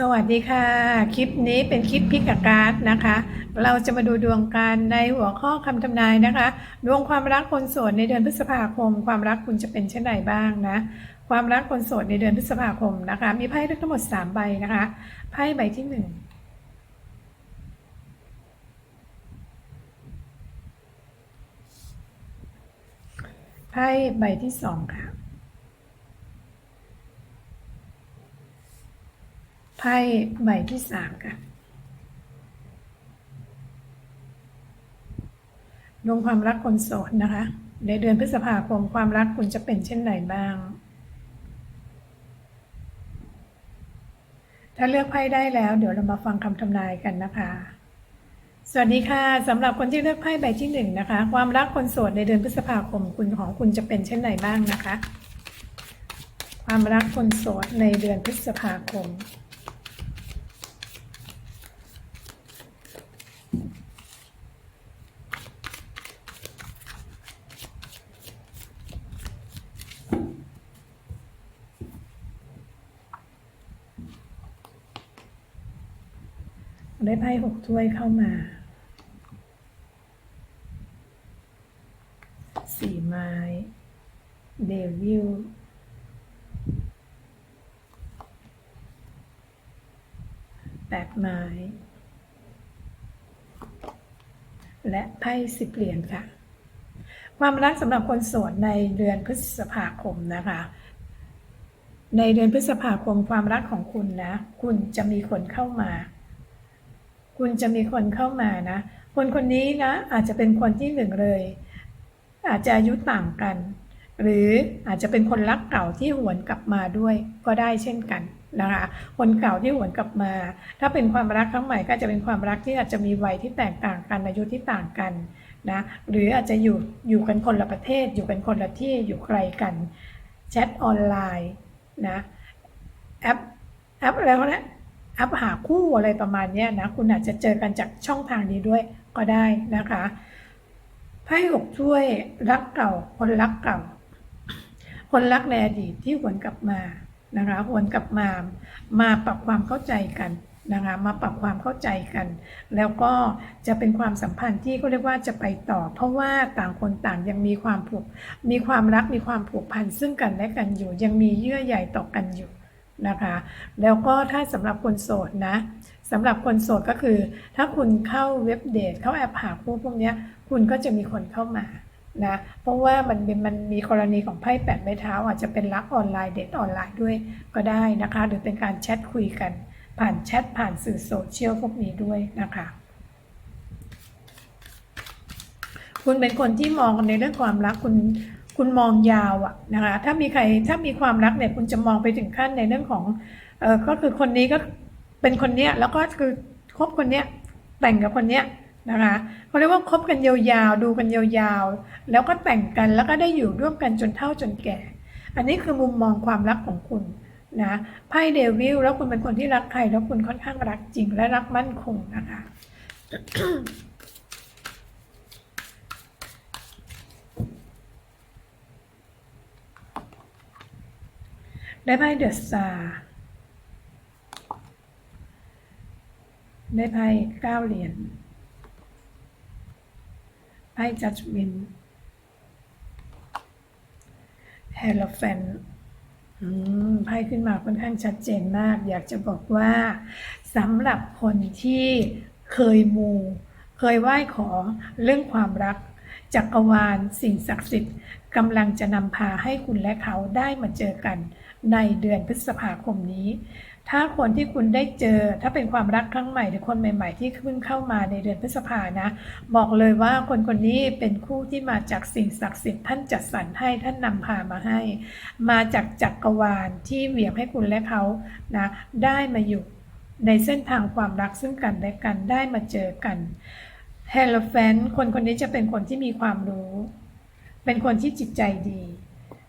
สวัสดีค่ะ คลิปนี้เป็นคลิปพิกการ์ดนะคะ เราจะมาดูดวงการในหัวข้อคำทำนายนะคะ ดวงความรักคนโสดในเดือนพฤษภาคม ความรักคุณจะเป็นเช่นไรบ้างนะ ความรักคนโสดในเดือนพฤษภาคมนะคะ มีไพ่ทั้งหมด 3 ใบนะคะ ไพ่ใบที่หนึ่งไพ่ใบที่สองค่ะ ไพ่ใบที่สามค่ะ ดวงความรักคนโสดนะคะ ในเดือนพฤษภาคมความรักคุณจะเป็นเช่นไรบ้าง ถ้าเลือกไพ่ได้แล้ว เดี๋ยวเรามาฟังคำทำนายกันนะคะ สวัสดีค่ะสำหรับคนที่เลือกไพ่ใบที่หนึ่งนะคะ ความรักคนโสดในเดือนพฤษภาคมคุณของคุณจะเป็นเช่นไรบ้างนะคะ ความรักคนโสดในเดือนพฤษภาคม ไพ่หกถ้วยเข้ามาสี่ไม้เดวิลแปดไม้ และไพ่สิบเหรียญค่ะ ความรักสำหรับคนโสดในเดือนพฤษภาคมนะคะ ในเดือนพฤษภาคมความรักของคุณนะ คุณจะมีคนเข้ามา คุณจะมีคนเข้ามานะ คนคนนี้นะอาจจะเป็นคนที่หนึ่งเลย อาจจะอายุต่างกัน หรืออาจจะเป็นคนรักเก่าที่หวนกลับมาด้วยก็ได้เช่นกันนะคะ คนเก่าที่หวนกลับมา ถ้าเป็นความรักครั้งใหม่ก็จะเป็นความรักที่อาจจะมีวัยที่แตกต่างกันอายุที่ต่างกันนะหรืออาจจะอยู่อยู่กันคนละประเทศ อยู่กันคนละที่อยู่ไกลกันแชทออนไลน์นะแอปแอปอะไรเขาเนี่ย อปหาคู่อะไรประมาณนี้นะ คุณอาจจะเจอกันจากช่องทางนี้ด้วยก็ได้นะคะไพ่หกถ้วยรักเก่า คนรักเก่า คนรักในอดีตที่หวนกลับมานะคะหวนกลับมามาปรับความเข้าใจกันนะคะมาปรับความเข้าใจกัน แล้วก็จะเป็นความสัมพันธ์ที่เขาเรียกว่าจะไปต่อ เพราะว่าต่างคนต่างยังมีความผูกมีความรักมีความผูกพันซึ่งกันและกันอยู่ ยังมีเยื่อใยต่อกันอยู่ นะคะ แล้วก็ถ้าสำหรับคนโสดนะสำหรับคนโสดก็คือ ถ้าคุณเข้าเว็บเดทเข้าแอปหาคู่พวกนี้คุณก็จะมีคนเข้ามานะเพราะว่ามันเป็นมันมีกรณีของไพ่แปดไม้เท้าอาจจะเป็นรักออนไลน์เดทออนไลน์ด้วยก็ได้นะคะ หรือเป็นการแชทคุยกัน ผ่านแชทผ่านสื่อโซเชียลพวกนี้ด้วยนะคะ คุณเป็นคนที่มองในเรื่องความรักคุณ คุณมองยาวอะนะคะ ถ้ามีใครถ้ามีความรักเนี่ยคุณจะมองไปถึงขั้นในเรื่องของเออก็คือคนนี้ก็เป็นคนเนี้ยแล้วก็คือคบคนเนี้ยแต่งกับคนเนี้ยนะคะเขาเรียกว่าคบกันยาวๆดูกันยาวๆ แล้วก็แต่งกันแล้วก็ได้อยู่ร่วมกันจนเฒ่าจนแก่ อันนี้คือมุมมองความรักของคุณนะไพ่เดวิลแล้วคุณเป็นคนที่รักใครแล้วคุณค่อนข้างรักจริงและรักมั่นคงนะคะ ได้ไพ่เดอะสตาร์ได้ไพ่เก้าเหรียญไพ่จัดวินเฮลแฟนไพ่ขึ้นมาค่อนข้างชัดเจนมาก อยากจะบอกว่าสำหรับคนที่เคยมู เคยไหว้ขอเรื่องความรักจักรวาลสิ่งศักดิ์สิทธิ์ กำลังจะนำพาให้คุณและเขาได้มาเจอกันในเดือนพฤษภาคมนี้ ถ้าคนที่คุณได้เจอ ถ้าเป็นความรักครั้งใหม่หรือคนใหม่ ๆ ที่เพิ่งเข้ามาในเดือนพฤษภานะ บอกเลยว่าคนคนนี้เป็นคู่ที่มาจากสิ่งศักดิ์สิทธิ์ท่านจัดสรรให้ท่านนำพามาให้ มาจากจักรวาลที่เหวี่ยงให้คุณและเขานะได้มาอยู่ในเส้นทางความรักซึ่งกันและกันได้มาเจอกันเฮลแฟนคนคนนี้จะเป็นคนที่มีความรู้ เป็นคนที่จิตใจดี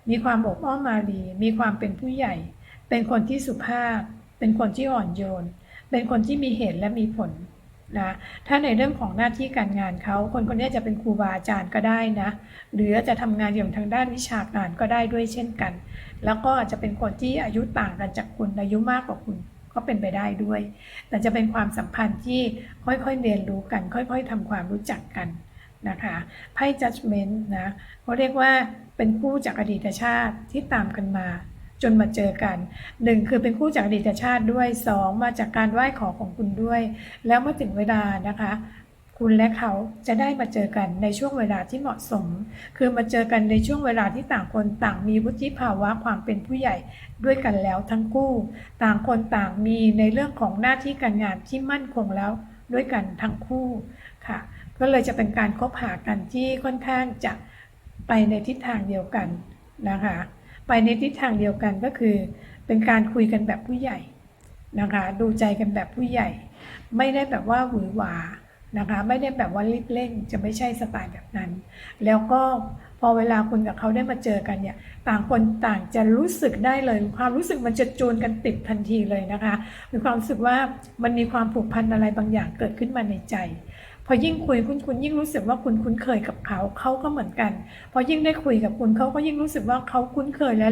มีความอบอ้อมมาลี มีความเป็นผู้ใหญ่ เป็นคนที่สุภาพ เป็นคนที่อ่อนโยน เป็นคนที่มีเหตุและมีผลนะถ้าในเรื่องของหน้าที่การงานเขาคนคนนี้จะเป็นครูบาอาจารย์ก็ได้นะหรือจะทำงานอยู่ทางด้านวิชาการก็ได้ด้วยเช่นกัน แล้วก็อาจจะเป็นคนที่อายุต่างกันจากคุณอายุมากกว่าคุณก็เป็นไปได้ด้วย แต่จะเป็นความสัมพันธ์ที่ค่อยๆเรียนรู้กัน ค่อย ๆทำความรู้จักกัน นะคะไพ่ judgment นะเขาเรียกว่าเป็นคู่จากอดีตชาติที่ตามกันมาจนมาเจอกันหนึ่งคือเป็นคู่จากอดีตชาติด้วยสองมาจากการไหว้ขอของคุณด้วย แล้วเมื่อถึงเวลานะคะ คุณและเขาจะได้มาเจอกันในช่วงเวลาที่เหมาะสม คือมาเจอกันในช่วงเวลาที่ต่างคนต่างมีวุฒิภาวะความเป็นผู้ใหญ่ด้วยกันแล้วทั้งคู่ ต่างคนต่างมีในเรื่องของหน้าที่การงานที่มั่นคงแล้วด้วยกันทั้งคู่ค่ะ ก็เลยจะเป็นการคบหากันที่ค่อนข้างจะไปในทิศทางเดียวกันนะคะ ไปในทิศทางเดียวกันก็คือ เป็นการคุยกันแบบผู้ใหญ่นะคะ ดูใจกันแบบผู้ใหญ่ ไม่ได้แบบว่าหวือหวานะคะ ไม่ได้แบบว่ารีบเร่งจะไม่ใช่สไตล์แบบนั้น แล้วก็พอเวลาคุณกับเขาได้มาเจอกันเนี่ย ต่างคนต่างจะรู้สึกได้เลย ความรู้สึกมันจะจูนกันติดทันทีเลยนะคะมีความรู้สึกว่ามันมีความผูกพันอะไรบางอย่างเกิดขึ้นมาในใจ พอยิ่งคุยคุณคุณยิ่งรู้สึกว่าคุณคุ้นเคยกับเขาเขาก็เหมือนกัน พอยิ่งได้คุยกับคุณเขาก็ยิ่งรู้สึกว่าเขาคุ้นเคยและ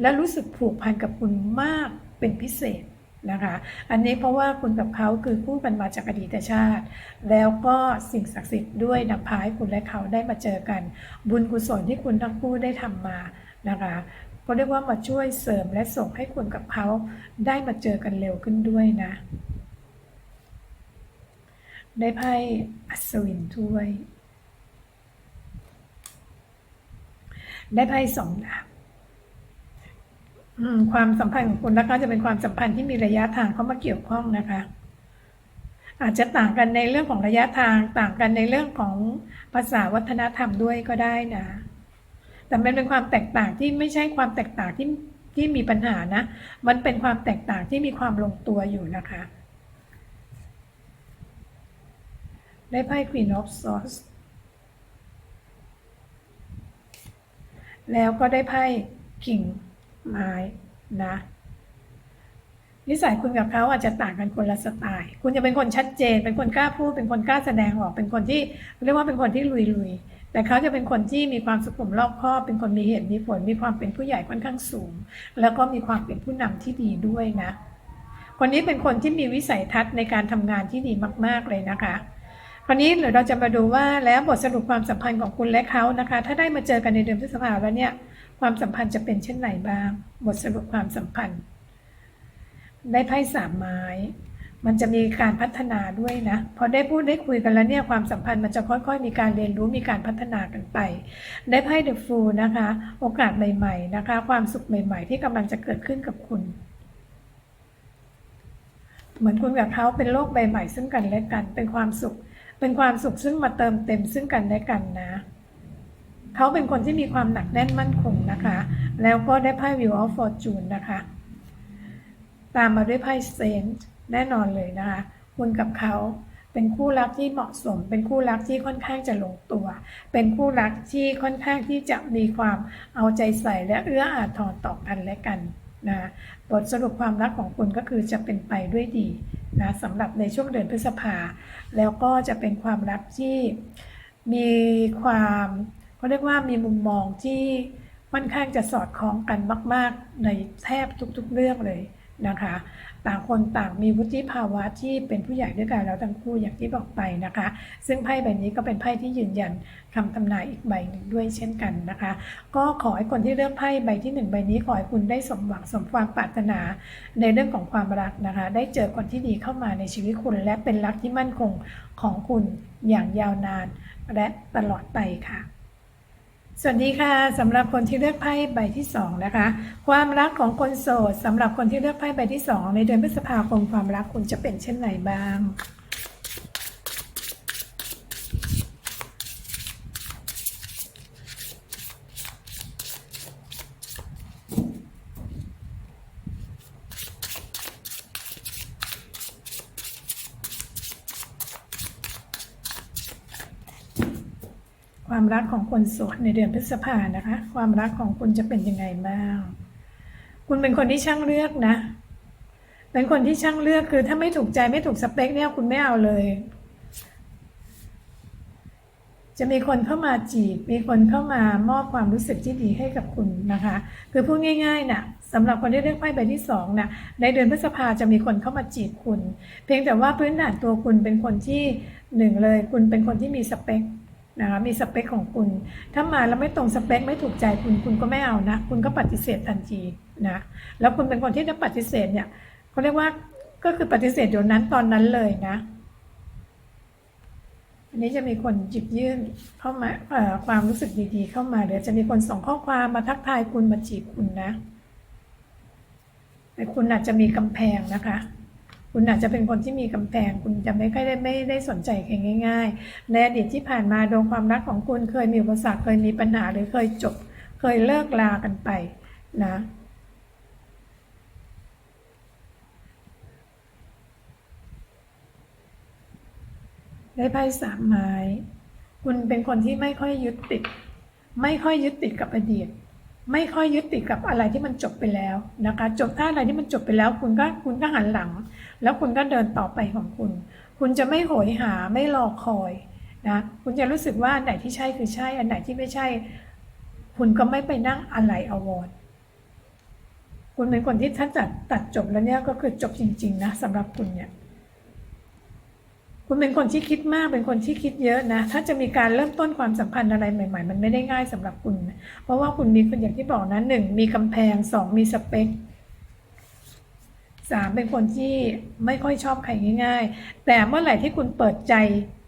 และรู้สึกผูกพันกับคุณมากเป็นพิเศษนะคะ อันนี้เพราะว่าคุณกับเขาคือคู่กันมาจากอดีตชาติ แล้วก็สิ่งศักดิ์สิทธิ์ด้วยนำพาให้คุณและเขาได้มาเจอกัน บุญกุศลที่คุณทั้งคู่ได้ทำมานะคะก็เรียกว่ามาช่วยเสริมและส่งให้คุณกับเขาได้มาเจอกันเร็วขึ้นด้วยนะ ได้ไพ่อัศวินถ้วย ได้ไพ่สองดาบความสัมพันธ์ของคุณแล้วก็จะเป็นความสัมพันธ์ที่มีระยะทางเข้ามาเกี่ยวข้องนะคะ อาจจะต่างกันในเรื่องของระยะทางต่างกันในเรื่องของภาษาวัฒนธรรมด้วยก็ได้นะ แต่มันเป็นความแตกต่างที่ไม่ใช่ความแตกต่างที่ที่มีปัญหานะ มันเป็นความแตกต่างที่มีความลงตัวอยู่นะคะ ได้ไพ่ Queen of Swords แล้วก็ได้ไพ่ King ไม้นะ นิสัยคุณกับเขาอาจจะต่างกันคนละสไตล์ คุณจะเป็นคนชัดเจน เป็นคนกล้าพูด เป็นคนกล้าแสดงออก เป็นคนที่เรียกว่าเป็นคนที่ลุยๆ แต่เขาจะเป็นคนที่มีความสุขุมรอบคอบ เป็นคนมีเหตุมีผล มีความเป็นผู้ใหญ่ค่อนข้างสูง แล้วก็มีความเป็นผู้นำที่ดีด้วยนะ คนนี้เป็นคนที่มีวิสัยทัศน์ในการทำงานที่ดีมาก ๆเลยนะคะ คราวนี้เดี๋ยวเราจะมาดูว่าแล้วบทสรุปความสัมพันธ์ของคุณและเขานะคะ ถ้าได้มาเจอกันในเดือนพฤษภาแล้วเนี่ยความสัมพันธ์จะเป็นเช่นไรบ้าง บทสรุปความสัมพันธ์ ได้ไพ่สามไม้ มันจะมีการพัฒนาด้วยนะ พอได้พูดได้คุยกันแล้วเนี่ยความสัมพันธ์มันจะค่อยๆ มีการเรียนรู้มีการพัฒนากันไป ได้ไพ่เดอะฟูลนะคะ โอกาสใหม่ๆนะคะ ความสุขใหม่ ๆ ที่กำลังจะเกิดขึ้นกับคุณ เหมือนคุณกับเขาเป็นโลกใบใหม่ซึ่งกันและกันเป็นความสุข เป็นความสุขซึ่งมาเติมเต็มซึ่งกันและกันนะ เขาเป็นคนที่มีความหนักแน่นมั่นคงนะคะ แล้วก็ได้ไพ่ Wheel of Fortune นะคะ ตามมาด้วยไพ่เซนต์แน่นอนเลยนะคะ คุณกับเขาเป็นคู่รักที่เหมาะสม เป็นคู่รักที่ค่อนข้างจะลงตัว เป็นคู่รักที่ค่อนข้างที่จะมีความเอาใจใส่และเอื้ออาทรต่อกันและกัน นะบทสรุปความรักของคุณก็คือจะเป็นไปด้วยดีนะสำหรับในช่วงเดือนพฤษภา แล้วก็จะเป็นความรักที่มีความเขาเรียกว่ามีมุมมองที่ค่อนข้างจะสอดคล้องกันมาก ๆ ในแทบทุกๆเรื่องเลยนะคะ ต่างคนต่างมีวุฒิภาวะที่เป็นผู้ใหญ่ด้วยกันแล้วทั้งคู่อย่างที่บอกไปนะคะ ซึ่งไพ่ใบนี้ก็เป็นไพ่ที่ยืนยันคำทำนายอีกใบหนึ่งด้วยเช่นกันนะคะ ก็ขอให้คนที่เลือกไพ่ใบที่หนึ่งใบนี้ขอให้คุณได้สมหวังสมความปรารถนา ในเรื่องของความรักนะคะ ได้เจอคนที่ดีเข้ามาในชีวิตคุณ และเป็นรักที่มั่นคงของคุณอย่างยาวนานและตลอดไปค่ะ สวัสดีค่ะสำหรับคนที่เลือกไพ่ใบที่สองนะคะ ความรักของคนโสดสำหรับคนที่เลือกไพ่ใบที่สองในเดือนพฤษภาคมความรักคุณจะเป็นเช่นไรบ้าง ความรักของคนโสดในเดือนพฤษภานะคะ ความรักของคุณจะเป็นยังไงบ้าง คุณเป็นคนที่ช่างเลือกนะ เป็นคนที่ช่างเลือกคือถ้าไม่ถูกใจไม่ถูกสเปคเนี่ยคุณไม่เอาเลย จะมีคนเข้ามาจีบ มีคนเข้ามามอบความรู้สึกที่ดีให้กับคุณนะคะ คือพูดง่ายๆนะสำหรับคนที่เลือกไพ่ใบที่สองนะในเดือนพฤษภาจะมีคนเข้ามาจีบคุณ เพียงแต่ว่าพื้นฐานตัวคุณเป็นคนที่หนึ่งเลย คุณเป็นคนที่มีสเปค นะคะมีสเปคของคุณ ถ้ามาแล้วไม่ตรงสเปคไม่ถูกใจคุณคุณก็ไม่เอานะ คุณก็ปฏิเสธทันทีนะแล้วคุณเป็นคนที่จะปฏิเสธเนี่ยเขาเรียกว่าก็คือปฏิเสธเดี๋ยวนั้นตอนนั้นเลยนะอันนี้จะมีคนหยิบยื่นเข้ามาความรู้สึกดีๆ เข้ามาเดี๋ยวจะมีคนส่งข้อความมาทักทายคุณมาจีบคุณนะแต่คุณอาจจะมีกำแพงนะคะ คุณอาจจะเป็นคนที่มีกำแพง คุณจะไม่ค่อยได้ไม่ได้สนใจใครง่าย ๆ ในอดีตที่ผ่านมาดวงความรักของคุณเคยมีอุปสรรคเคยมีปัญหาหรือเคยจบ เคยเลิกลากันไปนะได้ไพ่สามไม้ คุณเป็นคนที่ไม่ค่อยยึดติด ไม่ค่อยยึดติดกับอดีต ไม่ค่อยยึดติดกับอะไรที่มันจบไปแล้วนะคะ จบถ้าอะไรที่มันจบไปแล้ว คุณก็คุณก็หันหลัง แล้วคุณก็เดินต่อไปของคุณ คุณจะไม่โหยหาไม่รอคอยนะคุณจะรู้สึกว่าอันไหนที่ใช่คือใช่ อันไหนที่ไม่ใช่ คุณก็ไม่ไปนั่งอะไรอววรคุณเป็นคนที่ถ้าจัดตัดจบแล้วเนี่ยก็คือจบจริง ๆ นะสำหรับคุณเนี่ยคุณเป็นคนที่คิดมากเป็นคนที่คิดเยอะนะ ถ้าจะมีการเริ่มต้นความสัมพันธ์อะไรใหม่ ๆ มันไม่ได้ง่ายสำหรับคุณ เพราะว่าคุณมีคนอย่างที่บอกนะหนึ่งมีกำแพงสองมีสเปค สามเป็นคนที่ไม่ค่อยชอบใครง่าย ๆ แต่เมื่อไหร่ที่คุณเปิดใจ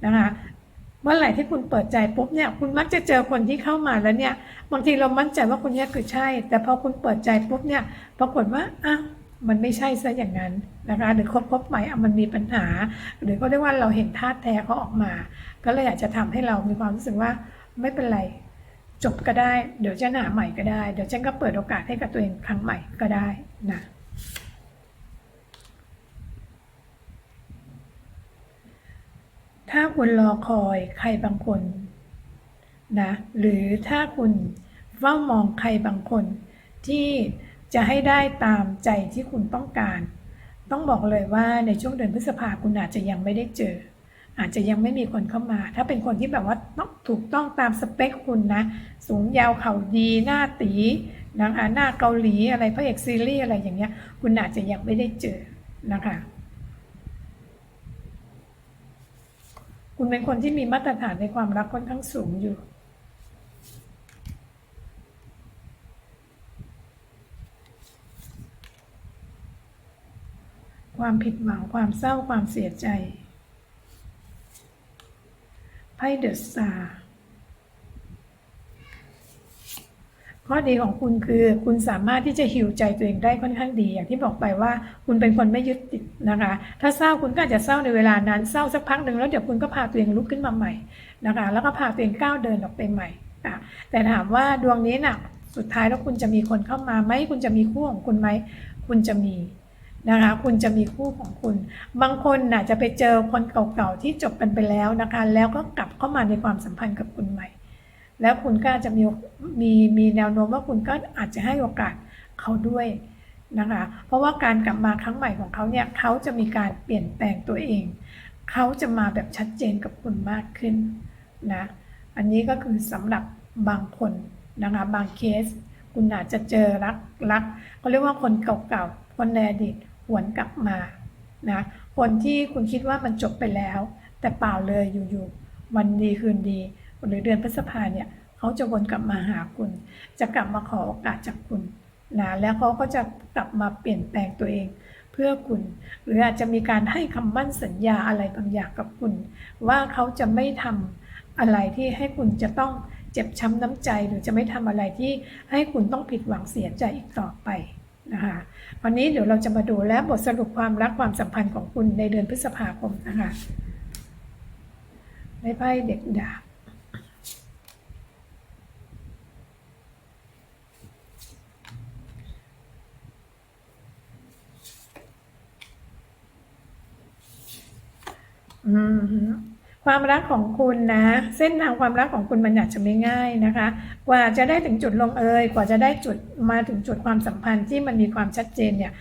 นะคะเมื่อไหร่ที่คุณเปิดใจปุ๊บเนี่ยคุณมักจะเจอคนที่เข้ามาแล้วเนี่ยบางทีเรามั่นใจว่าคนนี้คือใช่ แต่พอคุณเปิดใจปุ๊บเนี่ยปรากฏว่าอ้าวมันไม่ใช่ซะอย่างนั้นนะคะหรือคบคบใหม่อะมันมีปัญหา หรือก็เรียกว่าเราเห็นท่าแท้เขาออกมา ก็เลยอยากจะทำให้เรามีความรู้สึกว่าไม่เป็นไรจบก็ได้ เดี๋ยวจะหาใหม่ก็ได้ เดี๋ยวฉันก็เปิดโอกาสให้กับตัวเองครั้งใหม่ก็ได้นะ ถ้าคุณรอคอยใครบางคนนะหรือถ้าคุณเฝ้ามองใครบางคน ที่จะให้ได้ตามใจที่คุณต้องการ ต้องบอกเลยว่าในช่วงเดือนพฤษภาคุณอาจจะยังไม่ได้เจอ อาจจะยังไม่มีคนเข้ามา ถ้าเป็นคนที่แบบว่าต้องถูกต้องตามสเปคคุณนะ สูงยาวเข่าดีหน้าตีนะคะหน้าเกาหลีอะไรพระเอกซีรีส์อะไรอย่างเงี้ย คุณอาจจะยังไม่ได้เจอนะคะ คุณเป็นคนที่มีมาตรฐานในความรักค่อนข้างสูงอยู่ ความผิดหวังความเศร้าความเสียใจ ไพ่เดอะสตาร์ ข้อดีของคุณคือคุณสามารถที่จะหิวใจตัวเองได้ค่อนข้างดี อย่างที่บอกไปว่าคุณเป็นคนไม่ยึดติดนะคะ ถ้าเศร้าคุณก็อาจจะเศร้าในเวลานั้นเศร้าสักพักหนึ่งแล้วเดี๋ยวคุณก็พาตัวเองลุกขึ้นมาใหม่นะคะ แล้วก็พาตัวเองก้าวเดินออกไปใหม่นะแต่ถามว่าดวงนี้นะ่ะสุดท้ายแล้วคุณจะมีคนเข้ามาไหมคุณจะมีคู่ของคุณไหมคุณจะมีนะคะคุณจะมีคู่ของคุณ บางคนน่ะจะไปเจอคนเก่าๆที่จบกันไปแล้วนะคะ แล้วก็กลับเข้ามาในความสัมพันธ์กับคุณใหม่ แล้วคุณก็อาจจะมีมีมีแนวโน้มว่าคุณก็อาจจะให้โอกาสเขาด้วยนะคะ เพราะว่าการกลับมาครั้งใหม่ของเขาเนี่ยเขาจะมีการเปลี่ยนแปลงตัวเอง เขาจะมาแบบชัดเจนกับคุณมากขึ้นนะ อันนี้ก็คือสำหรับบางคนนะคะบางเคส คุณอาจจะเจอรักรักเขาเรียกว่าคนเก่าๆ คนในอดีตหวนกลับมานะคนที่คุณคิดว่ามันจบไปแล้ว แต่เปล่าเลยอยู่ๆวันดีคืนดี หรือเดือนพฤษภาเนี่ยเขาจะวนกลับมาหาคุณ จะกลับมาขอโอกาสจากคุณนะแล้วเขาก็จะกลับมาเปลี่ยนแปลงตัวเองเพื่อคุณ หรืออาจจะมีการให้คำมั่นสัญญาอะไรบางอย่างกับคุณ ว่าเขาจะไม่ทำอะไรที่ให้คุณจะต้องเจ็บช้ำน้ำใจ หรือจะไม่ทำอะไรที่ให้คุณต้องผิดหวังเสียใจอีกต่อไปนะคะวันนี้เดี๋ยวเราจะมาดูและบทสรุปความรักความสัมพันธ์ของคุณในเดือนพฤษภาคมนะคะได้ไพ่เด็กดาบ อืมความรักของคุณนะ เส้นทางความรักของคุณมันอาจจะไม่ง่ายนะคะ กว่าจะได้ถึงจุดลงเอยกว่าจะได้จุดมาถึงจุดความสัมพันธ์ที่มันมีความชัดเจนเนี่ย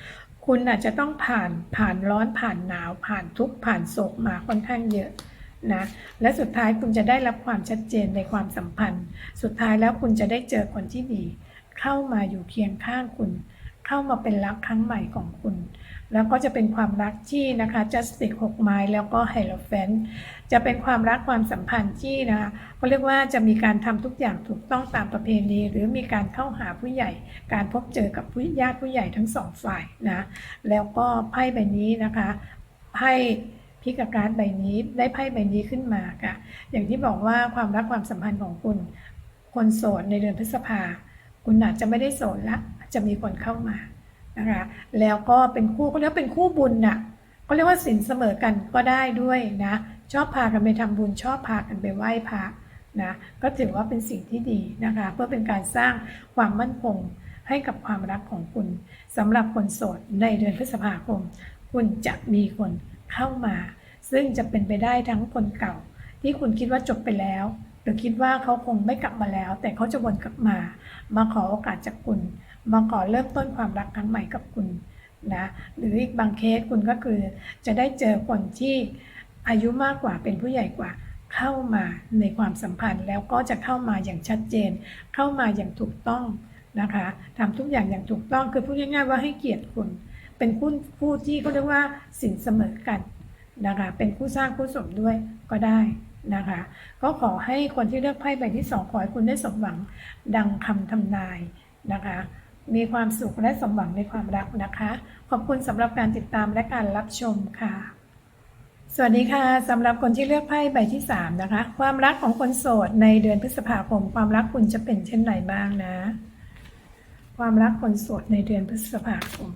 คุณอาจจะต้องผ่านผ่านร้อนผ่านหนาว ผ่านทุกข์ผ่านโศกมาค่อนข้างเยอะนะและสุดท้ายคุณจะได้รับความชัดเจนในความสัมพันธ์ สุดท้ายแล้วคุณจะได้เจอคนที่ดี เข้ามาอยู่เคียงข้างคุณ เข้ามาเป็นรักครั้งใหม่ของคุณ แล้วก็จะเป็นความรักที่นะคะ justice หกไม้แล้วก็ h e r o p h a n t จะเป็นความรักความสัมพันธ์ที่นะคะเขาเรียกว่าจะมีการทำทุกอย่างถูกต้องตามประเพณี หรือมีการเข้าหาผู้ใหญ่ การพบเจอกับผู้ญาติผู้ใหญ่ทั้งสองฝ่ายนะแล้วก็ไพ่ใบนี้นะคะไพ่พิกการใบนี้ได้ไพ่ใบนี้ขึ้นมาค่ะ อย่างที่บอกว่าความรักความสัมพันธ์ของคุณ คนโสดในเดือนพฤษภา คุณอาจจะไม่ได้โสดละจะมีคนเข้ามา นะคะแล้วก็เป็นคู่เขาเรียกว่าเป็นคู่บุญน่ะก็เรียกว่าสินเสมอกันก็ได้ด้วยนะ ชอบพากันไปทำบุญชอบพากันไปไหว้พระนะก็ถือว่าเป็นสิ่งที่ดีนะคะ เพื่อเป็นการสร้างความมั่นคงให้กับความรักของคุณสำหรับคนโสดในเดือนพฤษภาคม คุณจะมีคนเข้ามา ซึ่งจะเป็นไปได้ทั้งคนเก่า ที่คุณคิดว่าจบไปแล้ว หรือคิดว่าเขาคงไม่กลับมาแล้ว แต่เขาจะวนกลับมา มาขอโอกาสจากคุณ มาขอเริ่มต้นความรักครั้งใหม่กับคุณนะหรืออีกบางเคสคุณก็คือจะได้เจอคนที่อายุมากกว่าเป็นผู้ใหญ่กว่าเข้ามาในความสัมพันธ์ แล้วก็จะเข้ามาอย่างชัดเจน เข้ามาอย่างถูกต้องนะคะทำทุกอย่างอย่างถูกต้องคือพูดง่ายๆว่าให้เกียรติคุณ เป็นคู่ผู้ที่เขาเรียกว่าสินเสมอกันนะคะเป็นคู่สร้างคู่สมด้วยก็ได้นะคะก็ขอให้คนที่เลือกไพ่ใบที่สองขอให้คุณได้สมหวังดังคำทำนายนะคะ มีความสุขและสมหวังในความรักนะคะ ขอบคุณสำหรับการติดตามและการรับชมค่ะ สวัสดีค่ะสำหรับคนที่เลือกไพ่ใบที่ 3 นะคะ ความรักของคนโสดในเดือนพฤษภาคม ความรักคุณจะเป็นเช่นไรบ้างนะ ความรักคนโสดในเดือนพฤษภาคม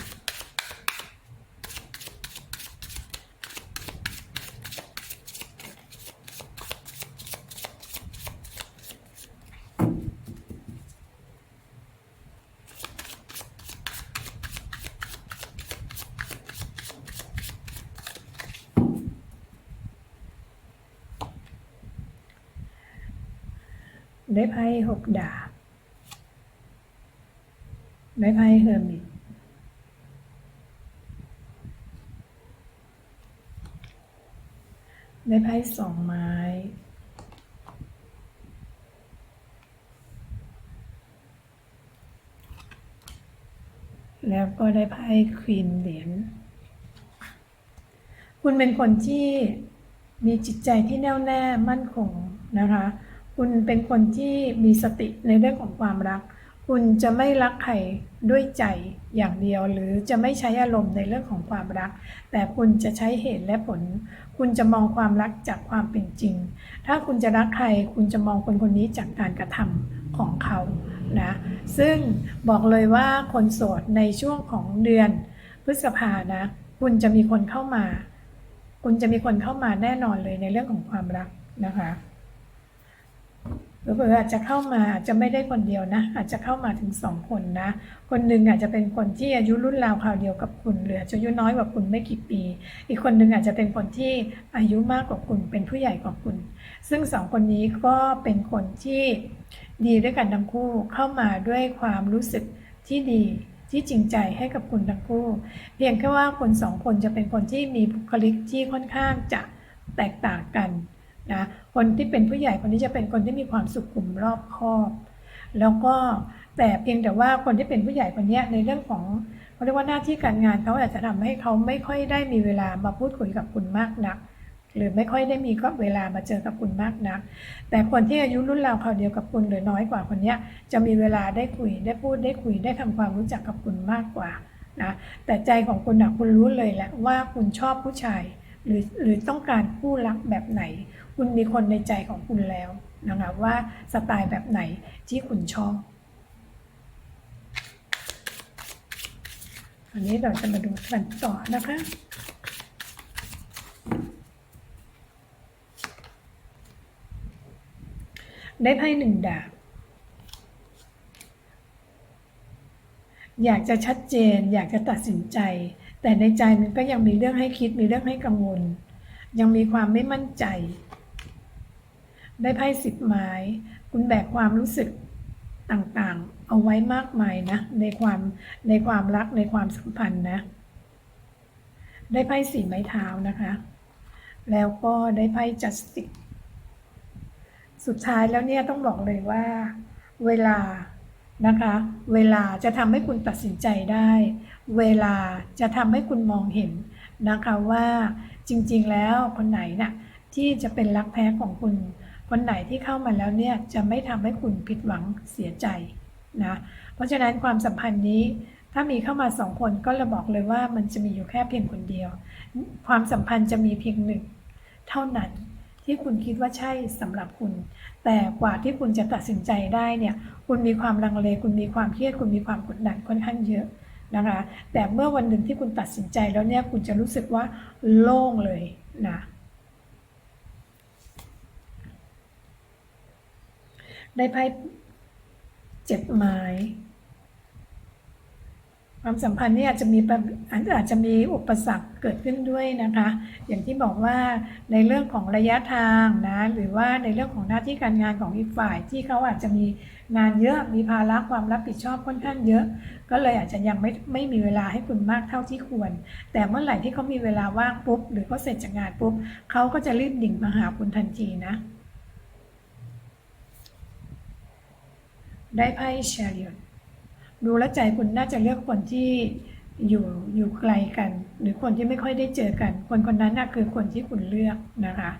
ได้ไพ่หกดาบ ได้ไพ่เฮอร์มิตได้ไพ่สองไม้ แล้วก็ได้ไพ่ควีนเหรียญ คุณเป็นคนที่มีจิตใจที่แน่วแน่มั่นคงนะคะ คุณเป็นคนที่มีสติในเรื่องของความรัก คุณจะไม่รักใครด้วยใจอย่างเดียว หรือจะไม่ใช้อารมณ์ในเรื่องของความรัก แต่คุณจะใช้เหตุและผล คุณจะมองความรักจากความเป็นจริง ถ้าคุณจะรักใคร คุณจะมองคนคนนี้จากการกระทำของเขานะซึ่งบอกเลยว่าคนโสดในช่วงของเดือนพฤษภานะ คุณจะมีคนเข้ามา คุณจะมีคนเข้ามาแน่นอนเลยในเรื่องของความรักนะคะ หรือเผื่ออาจจะเข้ามาจจะไม่ได้คนเดียวนะ อาจจะเข้ามาถึงสองคนนะ คนหนึ่งอาจจะเป็นคนที่อายุรุ่นราวคราวเดียวกับคุณหรืออาจจะอายุน้อยกว่าคุณไม่กี่ปี อีกคนหนึ่งอาจจะเป็นคนที่อายุมากกว่าคุณเป็นผู้ใหญ่กว่าคุณ ซึ่งสองคนนี้ก็เป็นคนที่ดีด้วยกันทั้งคู่เข้ามาด้วยความรู้สึกที่ดีที่จริงใจให้กับคุณทั้งคู่ เพียงแค่ว่าคนสองคนจะเป็นคนที่มีบุคลิกที่ค่อนข้างจะแตกต่างกันนะ คนที่เป็นผู้ใหญ่คนนี้จะเป็นคนที่มีความสุขุมรอบคอบ แล้วก็แต่เพียงแต่ว่าคนที่เป็นผู้ใหญ่คนนี้ในเรื่องของเขาเรียกว่าหน้าที่การงานเขาอาจจะทำให้เขาไม่ค่อยได้มีเวลามาพูดคุยกับคุณมากนัก หรือไม่ค่อยได้มีก็เวลามาเจอกับคุณมากนัก แต่คนที่อายุรุ่นราวคราวเดียวกับคุณหรือน้อยกว่าคนนี้จะมีเวลาได้คุยได้พูดได้คุยได้ทำความรู้จักกับคุณมากกว่านะแต่ใจของคุณนะคุณรู้เลยแหละว่าคุณชอบผู้ชาย หรือหรือต้องการผู้รักแบบไหน คุณมีคนในใจของคุณแล้วนะคะว่าสไตล์แบบไหนที่คุณชอบอันนี้เราจะมาดูกันต่อนะคะได้ไพ่หนึ่งดาบ อยากจะชัดเจน อยากจะตัดสินใจ แต่ในใจมันก็ยังมีเรื่องให้คิด มีเรื่องให้กังวล ยังมีความไม่มั่นใจ ได้ไพ่สิบไม้คุณแบกความรู้สึกต่างๆ เอาไว้มากมายนะ ในความในความรักในความสัมพันธ์นะ ได้ไพ่สี่ไม้เท้านะคะ แล้วก็ได้ไพ่ justice สุดท้ายแล้วเนี่ยต้องบอกเลยว่า เวลานะคะ เวลาจะทำให้คุณตัดสินใจได้ เวลาจะทำให้คุณมองเห็นนะคะว่าจริง ๆ แล้วคนไหนน่ะที่จะเป็นรักแท้ของคุณ คนไหนที่เข้ามาแล้วเนี่ยจะไม่ทำให้คุณผิดหวังเสียใจนะเพราะฉะนั้นความสัมพันธ์นี้ถ้ามีเข้ามาสองคนก็เราบอกเลยว่ามันจะมีอยู่แค่เพียงคนเดียว ความสัมพันธ์จะมีเพียงหนึ่งเท่านั้นที่คุณคิดว่าใช่สำหรับคุณ แต่กว่าที่คุณจะตัดสินใจได้เนี่ยคุณมีความลังเล คุณมีความเครียด คุณมีความกดดันค่อนข้างเยอะนะคะแต่เมื่อวันหนึ่งที่คุณตัดสินใจแล้วเนี่ยคุณจะรู้สึกว่าโล่งเลยนะ ได้ไพ่เจ็ดไม้ ความสัมพันธ์นี่อาจจะมีอาจจะมีอุปสรรคเกิดขึ้นด้วยนะคะ อย่างที่บอกว่าในเรื่องของระยะทางนะ หรือว่าในเรื่องของหน้าที่การงานของอีกฝ่ายที่เขาอาจจะมีงานเยอะ มีภาระความรับผิดชอบค่อนข้างเยอะ ก็เลยอาจจะยังไม่ไม่มีเวลาให้คุณมากเท่าที่ควร แต่เมื่อไหร่ที่เขามีเวลาว่างปุ๊บ หรือเขาเสร็จจากงานปุ๊บเขาก็จะรีบดิ่งมาหาคุณทันทีนะ ได้ไพ่เชลยอนดูแลใจคุณน่าจะเลือกคนที่อยู่อยู่ไกลกัน หรือคนที่ไม่ค่อยได้เจอกัน คนคนนั้นน่ะคือคนที่คุณเลือกนะคะ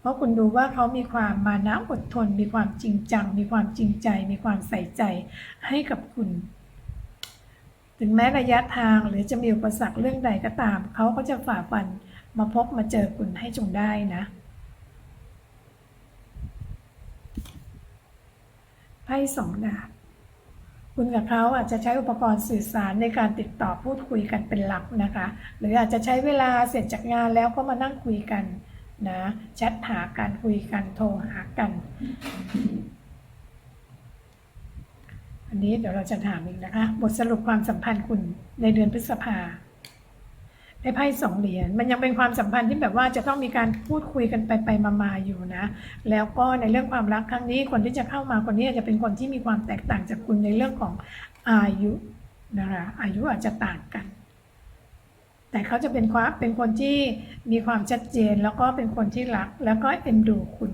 เพราะคุณดูว่าเขามีความมานะอดทน มีความจริงจัง มีความจริงใจ มีความใส่ใจให้กับคุณ ถึงแม้ระยะทางหรือจะมีอุปสรรคเรื่องใดก็ตาม เขาก็จะฝ่าฟันมาพบมาเจอคุณให้จงได้นะ ไพ่สองดาบคุณกับเขาอาจจะใช้อุปกรณ์สื่อสารในการติดต่อพูดคุยกันเป็นหลักนะคะ หรืออาจจะใช้เวลาเสร็จจากงานแล้วก็มานั่งคุยกันนะแชทหากันคุยกันโทรหากัน อันนี้เดี๋ยวเราจะถามอีกนะคะ บทสรุปความสัมพันธ์คุณในเดือนพฤษภา ไพ่สองเหรียญมันยังเป็นความสัมพันธ์ที่แบบว่าจะต้องมีการพูดคุยกันไปไปมาๆอยู่นะ แล้วก็ในเรื่องความรักครั้งนี้คนที่จะเข้ามาคนนี้จะเป็นคนที่มีความแตกต่างจากคุณในเรื่องของอายุนะคะอายุอาจจะต่างกัน แต่เขาจะเป็นความเป็นคนที่มีความชัดเจนแล้วก็เป็นคนที่รัก แล้วก็เอ็นดูคุณ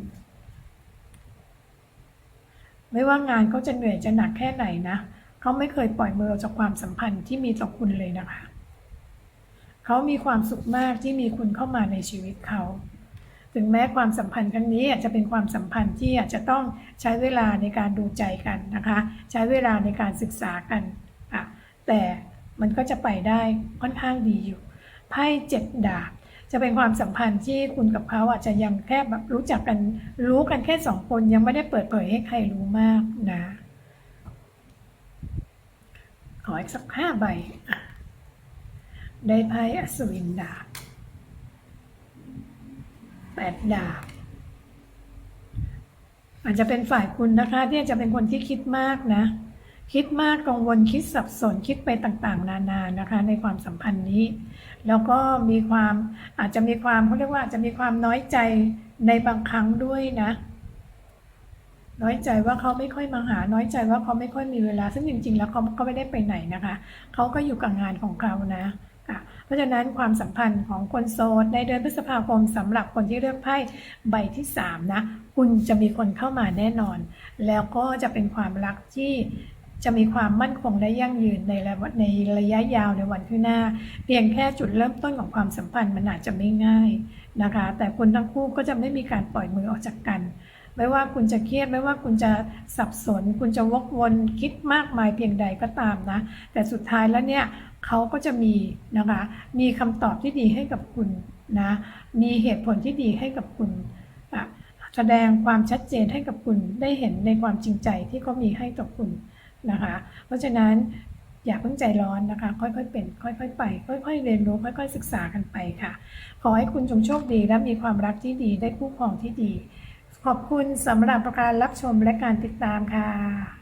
ไม่ว่างานเขาจะเหนื่อยจะหนักแค่ไหนนะเขาไม่เคยปล่อยมือจากความสัมพันธ์ที่มีต่อคุณเลยนะคะ เขามีความสุขมากที่มีคุณเข้ามาในชีวิตเขา ถึงแม้ความสัมพันธ์ครั้งนี้อาจจะเป็นความสัมพันธ์ที่อาจจะต้องใช้เวลาในการดูใจกันนะคะ ใช้เวลาในการศึกษากันอะแต่มันก็จะไปได้ค่อนข้างดีอยู่ ไพ่เจ็ดดาบจะเป็นความสัมพันธ์ที่คุณกับเขาอาจจะยังแค่แบบรู้จักกันรู้กันแค่สองคนยังไม่ได้เปิดเผยให้ใครรู้มากนะ ขออีกสักห้าใบอะ ได้ไพ่อัศวินดาบแปดดาบอาจจะเป็นฝ่ายคุณนะคะ ที่จะเป็นคนที่คิดมากนะ คิดมากกังวลคิดสับสนคิดไปต่างๆ นานานะคะ ในความสัมพันธ์นี้ แล้วก็มีความอาจจะมีความเขาเรียกว่าอาจจะมีความน้อยใจในบางครั้งด้วยนะ น้อยใจว่าเขาไม่ค่อยมาหา น้อยใจว่าเขาไม่ค่อยมีเวลา ซึ่งจริง ๆ แล้วเขาก็ไม่ได้ไปไหนนะคะ เขาก็อยู่กับงานของเขานะ เพราะฉะนั้นความสัมพันธ์ของคนโสดในเดือนพฤษภาคมสำหรับคนที่เลือกไพ่ใบที่3นะคุณจะมีคนเข้ามาแน่นอน แล้วก็จะเป็นความรักที่จะมีความมั่นคงและยั่งยืนในระในระยะยาวในวันข้างหน้า เพียงแค่จุดเริ่มต้นของความสัมพันธ์มันอาจจะไม่ง่ายนะคะ แต่คุณทั้งคู่ก็จะไม่มีการปล่อยมือออกจากกัน ไม่ว่าคุณจะเครียดไม่ว่าคุณจะสับสน คุณจะวกวนคิดมากมายเพียงใดก็ตามนะ แต่สุดท้ายแล้วเนี่ยเขาก็จะมีนะคะ มีคำตอบที่ดีให้กับคุณนะ มีเหตุผลที่ดีให้กับคุณแสดงความชัดเจนให้กับคุณได้เห็นในความจริงใจที่เขามีให้ต่อคุณนะคะ เพราะฉะนั้นอย่าเพิ่งใจร้อนนะคะ ค่อยๆเป็น ค่อยๆไป ค่อยๆเรียนรู้ ค่อย ๆ ศึกษากันไปค่ะ ขอให้คุณจงโชคดีและมีความรักที่ดีได้คู่ครองที่ดี ขอบคุณสำหรับการรับชมและการติดตามค่ะ